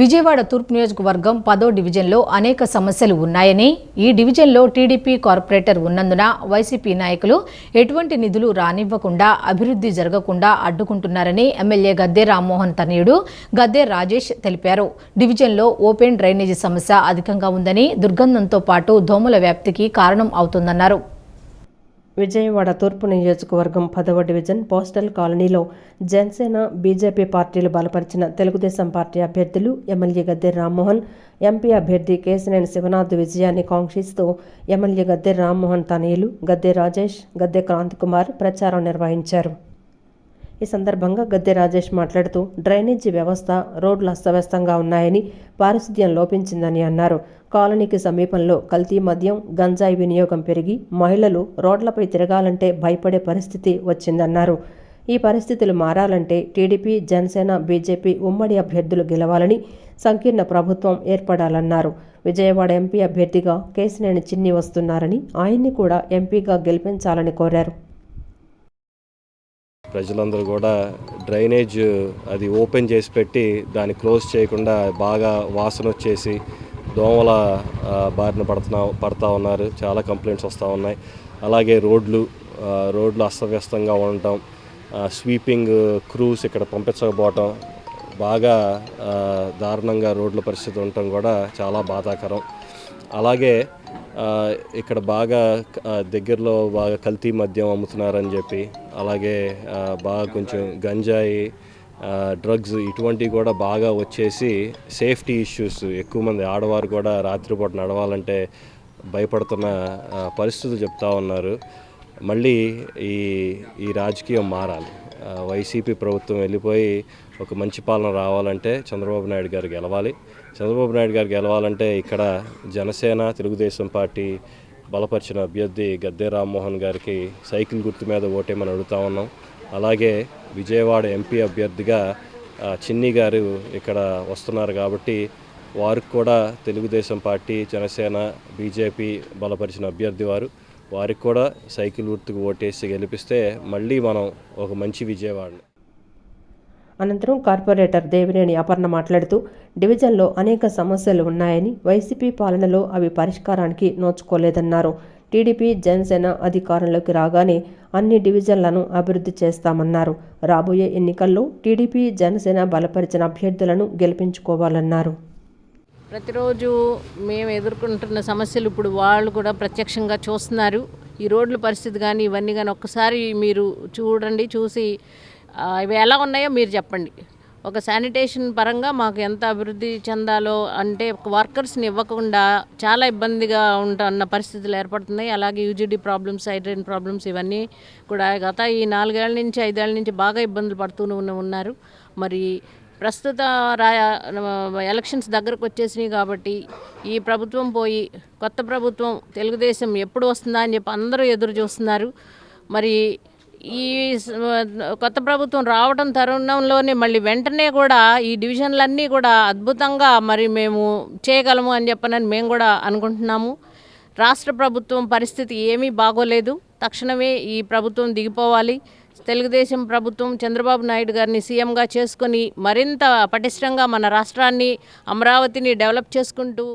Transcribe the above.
విజయవాడ తూర్పు నియోజకవర్గం పదో డివిజన్లో అనేక సమస్యలు ఉన్నాయని ఈ డివిజన్లో టీడీపీ కార్పొరేటర్ ఉన్నందున వైసీపీ నాయకులు ఎటువంటి నిధులు రానివ్వకుండా అభివృద్ధి జరగకుండా అడ్డుకుంటున్నారని ఎమ్మెల్యే గద్దె రామ్మోహన్ తనయుడు గద్దె రాజేష్ తెలిపారు. డివిజన్లో ఓపెన్ డ్రైనేజీ సమస్య అధికంగా ఉందని దుర్గంధంతో పాటు దోమల వ్యాప్తికి కారణం అవుతుందన్నారు. విజయవాడ తూర్పు నియోజకవర్గం పదవ డివిజన్ పోస్టల్ కాలనీలో జనసేన బీజేపీ పార్టీలు బలపరిచిన తెలుగుదేశం పార్టీ అభ్యర్థులు ఎమ్మెల్యే గద్దె రామ్మోహన్ ఎంపీ అభ్యర్థి కేశినేని శివనాథ్ విజయాన్ని కాంక్షిస్తూ ఎమ్మెల్యే గద్దె రామ్మోహన్ తనయులు గద్దె రాజేష్ గద్దె క్రాంతికుమార్ ప్రచారం నిర్వహించారు. ఈ సందర్భంగా గద్దె రాజేష్ మాట్లాడుతూ డ్రైనేజీ వ్యవస్థ రోడ్లు అస్తవ్యస్తంగా ఉన్నాయని పారిశుద్ధ్యం లోపించిందని అన్నారు. కాలనీకి సమీపంలో కల్తీ మద్యం గంజాయి వినియోగం పెరిగి మహిళలు రోడ్లపై తిరగాలంటే భయపడే పరిస్థితి వచ్చిందన్నారు. ఈ పరిస్థితులు మారాలంటే టీడీపీ జనసేన బీజేపీ ఉమ్మడి అభ్యర్థులు గెలవాలని సంకీర్ణ ప్రభుత్వం ఏర్పడాలన్నారు. విజయవాడ ఎంపీ అభ్యర్థిగా కేసినేని చిన్ని వస్తున్నారని ఆయన్ని కూడా ఎంపీగా గెలిపించాలని కోరారు. ప్రజలందరూ కూడా డ్రైనేజ్ అది ఓపెన్ చేసి పెట్టి దాన్ని క్లోజ్ చేయకుండా బాగా వాసన వచ్చేసి దోమల బారిన పడుతున్నా పడతా ఉన్నారు. చాలా కంప్లైంట్స్ వస్తూ ఉన్నాయి. అలాగే రోడ్లు రోడ్లు అస్తవ్యస్తంగా ఉండటం స్వీపింగ్ క్రూస్ ఇక్కడ పంపించకపోవటం బాగా దారుణంగా రోడ్ల పరిస్థితి ఉండటం కూడా చాలా బాధాకరం. అలాగే ఇక్కడ బాగా దగ్గరలో బాగా కల్తీ మద్యం అమ్ముతున్నారని చెప్పి అలాగే బాగా కొంచెం గంజాయి డ్రగ్స్ ఇటువంటివి కూడా బాగా వచ్చేసి సేఫ్టీ ఇష్యూస్ ఎక్కువ మంది ఆడవారు కూడా రాత్రిపూట నడవాలంటే భయపడుతున్న పరిస్థితులు చెప్తా ఉన్నారు. మళ్ళీ ఈ ఈ రాజకీయం మారాలి. వైసీపీ ప్రభుత్వం వెళ్ళిపోయి ఒక మంచి పాలన రావాలంటే చంద్రబాబు నాయుడు గారు గెలవాలి. చంద్రబాబు నాయుడు గారు గెలవాలంటే ఇక్కడ జనసేన తెలుగుదేశం పార్టీ బలపరిచిన అభ్యర్థి గద్దె రామ్మోహన్ గారికి సైకిల్ గుర్తు మీద ఓటేమని అడుగుతా ఉన్నాం. అలాగే విజయవాడ ఎంపీ అభ్యర్థిగా చిన్ని గారు ఇక్కడ వస్తున్నారు కాబట్టి వారికి కూడా తెలుగుదేశం పార్టీ జనసేన బీజేపీ బలపరిచిన అభ్యర్థి వారు. వారికి కూడా సైకిల్ గుర్తుకు ఓటేసి గెలిపిస్తే మళ్ళీ మనం ఒక మంచి విజయవాడని. అనంతరం కార్పొరేటర్ దేవినేని అపర్ణ మాట్లాడుతూ డివిజన్లో అనేక సమస్యలు ఉన్నాయని వైసీపీ పాలనలో అవి పరిష్కారానికి నోచుకోలేదన్నారు. టీడీపీ జనసేన అధికారంలోకి రాగానే అన్ని డివిజన్లను అభివృద్ధి చేస్తామన్నారు. రాబోయే ఎన్నికల్లో టీడీపీ జనసేన బలపరిచిన అభ్యర్థులను గెలిపించుకోవాలన్నారు. ప్రతిరోజు మేము ఎదుర్కొంటున్న సమస్యలు ఇప్పుడు వాళ్ళు కూడా ప్రత్యక్షంగా చూస్తున్నారు. ఈ రోడ్ల పరిస్థితి కానీ ఇవన్నీ కానీ ఒక్కసారి మీరు చూడండి చూసి ఇవి ఎలా ఉన్నాయో మీరు చెప్పండి. ఒక శానిటేషన్ పరంగా మాకు ఎంత అభివృద్ధి చెందాలో అంటే ఒక వర్కర్స్ని ఇవ్వకుండా చాలా ఇబ్బందిగా ఉంటున్న పరిస్థితులు ఏర్పడుతున్నాయి. అలాగే యూజీడీ ప్రాబ్లమ్స్ ఐడ్రైన్ ప్రాబ్లమ్స్ ఇవన్నీ కూడా గత ఈ నాలుగేళ్ళ నుంచి ఐదేళ్ళ నుంచి బాగా ఇబ్బందులు పడుతూనే ఉన్న- ఉన్నారు. మరి ప్రస్తుత రా ఎలక్షన్స్ దగ్గరకు వచ్చేసినాయి కాబట్టి ఈ ప్రభుత్వం పోయి కొత్త ప్రభుత్వం తెలుగుదేశం ఎప్పుడు వస్తుందా అని చెప్పి అందరూ ఎదురు చూస్తున్నారు. మరి ఈ కొత్త ప్రభుత్వం రావడం తరుణంలోనే మళ్ళీ వెంటనే కూడా ఈ డివిజన్లన్నీ కూడా అద్భుతంగా మరి మేము చేయగలము అని చెప్పనని మేము కూడా అనుకుంటున్నాము. రాష్ట్ర ప్రభుత్వం పరిస్థితి ఏమీ బాగోలేదు. తక్షణమే ఈ ప్రభుత్వం దిగిపోవాలి. తెలుగుదేశం ప్రభుత్వం చంద్రబాబు నాయుడు గారిని సీఎంగా చేసుకొని మరింత పటిష్టంగా మన రాష్ట్రాన్ని అమరావతిని డెవలప్ చేసుకుంటూ